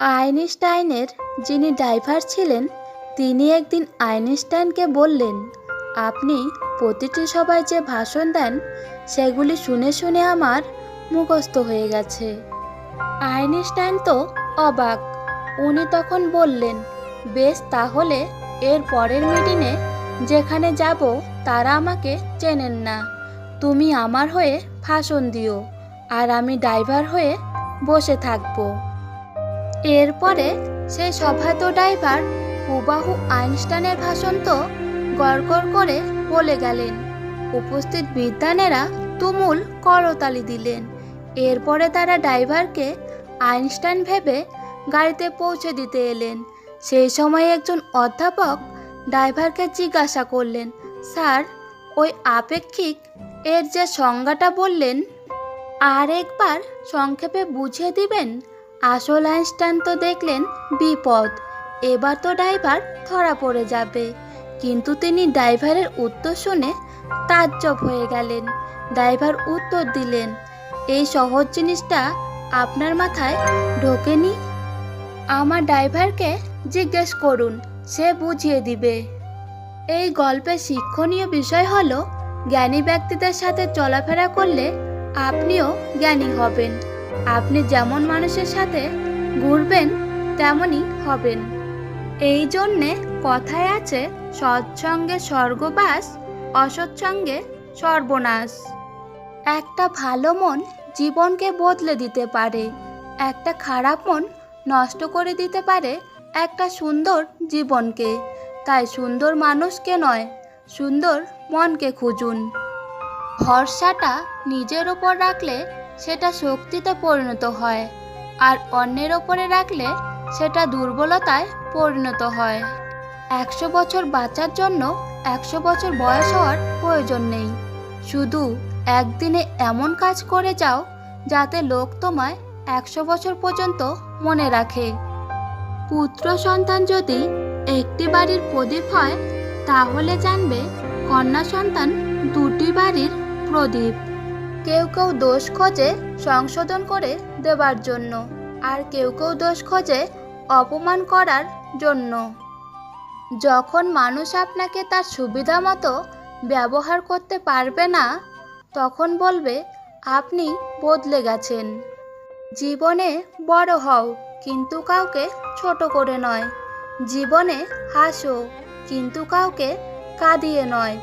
আইনস্টাইনের যিনি ড্রাইভার ছিলেন, তিনি একদিন আইনস্টাইনকে বললেন, আপনি প্রতিটি সভায় যে ভাষণ দেন, সেগুলি শুনে শুনে আমার মুখস্থ হয়ে গেছে। আইনস্টাইন তো অবাক। উনি তখন বললেন, বেশ, তাহলে এর পরের মিটিংয়ে যেখানে যাব, তারা আমাকে চেনেন না। তুমি আমার হয়ে ভাষণ দিও, আর আমি ড্রাইভার হয়ে বসে থাকব। এরপরে সেই সভাত ড্রাইভার, হুবাহু আইনস্টাইনের ভাষণ তো গড়গড় করে বলে গেলেন। উপস্থিত বিদ্যানেরা তুমুল করতালি দিলেন। এরপরে তারা ড্রাইভারকে আইনস্টাইন ভেবে গাড়িতে পৌঁছে দিতে এলেন। সেই সময় একজন অধ্যাপক ড্রাইভারকে জিজ্ঞাসা করলেন, স্যার, ওই আপেক্ষিক এর যে সংজ্ঞাটা বললেন, আর একবার সংক্ষেপে বুঝিয়ে দিবেন? আসল আইনস্টাইন তো দেখলেন বিপদ। এবার তো ড্রাইভার ধরা পড়ে যাবে। কিন্তু তিনি ড্রাইভারের উত্তর শুনে তাজ্জব হয়ে গেলেন। ড্রাইভার উত্তর দিলেন, এই সহজ জিনিসটা আপনার মাথায় ঢোকেনি? আমার ড্রাইভারকে জিজ্ঞেস করুন, সে বুঝিয়ে দিবে। এই গল্পের শিক্ষণীয় বিষয় হলো, জ্ঞানী ব্যক্তিদের সাথে চলাফেরা করলে আপনিও জ্ঞানী হবেন। আপনি যেমন মানুষের সাথে ঘুরবেন, তেমনই হবেন। এই জন্যে কথায় আছে, সৎসঙ্গে স্বর্গবাস, অসৎসঙ্গে সর্বনাশ। একটা ভালো মন জীবনকে বদলে দিতে পারে, একটা খারাপ মন নষ্ট করে দিতে পারে একটা সুন্দর জীবনকে। তাই সুন্দর মানুষকে নয়, সুন্দর মনকে খুঁজুন। ভরসাটা নিজের ওপর রাখলে সেটা শক্তিতে পরিণত হয় আর অন্যের ওপরে রাখলে সেটা দুর্বলতায় পরিণত হয়। একশো বছর বাঁচার জন্য একশো বছর বয়স হওয়ার প্রয়োজন নেই। শুধু একদিনে এমন কাজ করে যাও যাতে লোক তোমায় একশো বছর পর্যন্ত মনে রাখে। পুত্র সন্তান যদি একটি বাড়ির প্রদীপ হয়, তাহলে জানবে কন্যা সন্তান দুটি বাড়ির প্রদীপ। কেউ কেউ দোষ খোঁজে সংশোধন করে দেবার জন্য, আর কেউ কেউ দোষ খোঁজে অপমান করার জন্য। যখন মানুষ আপনাকে তার সুবিধা মতো ব্যবহার করতে পারবে না, তখন বলবে, আপনি বদলে গেছেন। জীবনে বড় হও, কিন্তু কাউকে ছোট করে নয়। জীবনে হাসো, কিন্তু কাউকে কাঁদিয়ে নয়।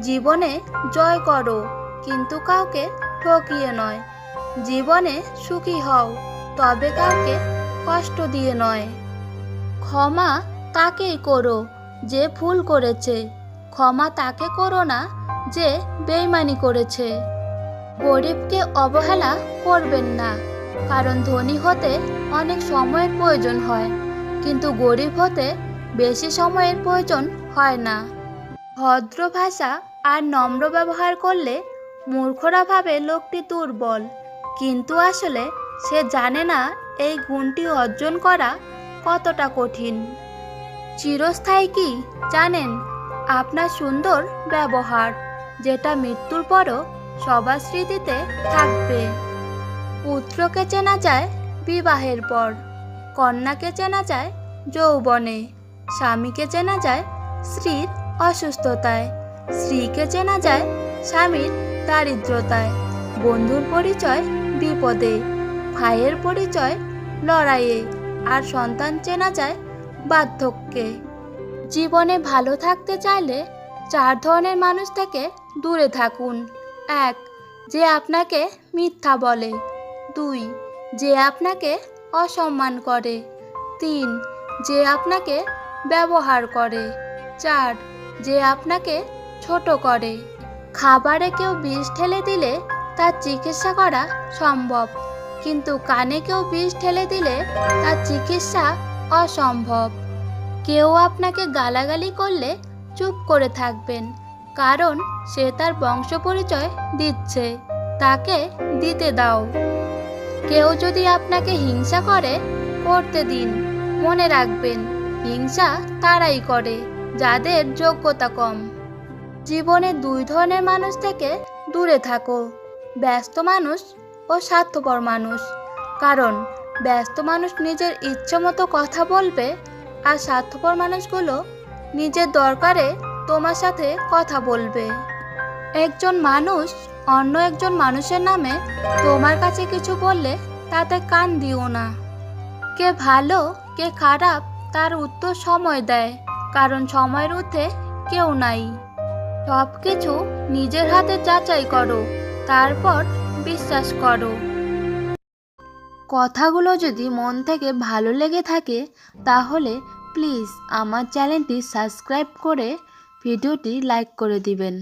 জীবনে জয় করো। কিন্তু কাউকে ঠকিয়ে নয়। জীবনে সুখী হও, তবে কাউকে কষ্ট দিয়ে নয়। ক্ষমা তাকেই করো যে ভুল করেছে। ক্ষমা তাকে করো না যে বেইমানি করেছে। গরিবকে অবহেলা করবেন না, কারণ ধনী হতে অনেক সময়ের প্রয়োজন হয়, কিন্তু গরিব হতে বেশি সময়ের প্রয়োজন হয় না। ভদ্র ভাষা আর নম্র ব্যবহার করলে মূর্খরা ভাবে লোকটি দুর্বল। কিন্তু আসলে সে জানে না এই গুণটি অর্জন করা কতটা কঠিন। চিরস্থায়ী কি জানেন? আপনার সুন্দর ব্যবহার, যেটা মৃত্যুর পরও সবার স্মৃতিতে থাকবে। পুত্রকে চেনা যায় বিবাহের পর কন্যাকে চেনা যায় যৌবনে স্বামীকে চেনা যায় স্ত্রীর অসুস্থতায় স্ত্রীকে চেনা যায় স্বামীর দারিদ্রতায়। বন্ধুর পরিচয় বিপদে, ভাইয়ের পরিচয় লড়াইয়ে, আর সন্তান চেনা যায় বার্ধক্যে। জীবনে ভালো থাকতে চাইলে চার ধরনের মানুষ থেকে দূরে থাকুন। এক, যে আপনাকে মিথ্যা বলে। দুই, যে আপনাকে অসম্মান করে। তিন, যে আপনাকে ব্যবহার করে। চার, যে আপনাকে ছোট করে। খাবারে কেউ বিষ ঢেলে দিলে তার চিকিৎসা করা সম্ভব। কিন্তু কানে কেউ বিষ ঢেলে দিলে তার চিকিৎসা অসম্ভব। কেউ আপনাকে গালাগালি করলে চুপ করে থাকবেন, কারণ সে তার বংশ পরিচয় দিচ্ছে। তাকে দিতে দাও। কেউ যদি আপনাকে হিংসা করে, করতে দিন। মনে রাখবেন, হিংসা তারাই করে, যাদের যোগ্যতা কম। জীবনে দুই ধরনের মানুষ থেকে দূরে থাকো। ব্যস্ত মানুষ ও স্বার্থপর মানুষ। কারণ, ব্যস্ত মানুষ নিজের ইচ্ছে মতো কথা বলবে আর স্বার্থপর মানুষগুলো নিজের দরকারে তোমার সাথে কথা বলবে। একজন মানুষ অন্য একজন মানুষের নামে তোমার কাছে কিছু বললে তাতে কান দিও না। কে ভালো, কে খারাপ তার উত্তর সময় দেয়, কারণ সময়ের ঊর্ধ্বে কেউ নাই। সব কিছু নিজের হাতে যাচাই করো, তারপর বিশ্বাস করো। কথাগুলো যদি মন থেকে ভালো লেগে থাকে, তাহলে প্লিজ আমার চ্যানেলটি সাবস্ক্রাইব করে ভিডিওটি লাইক করে দিবেন।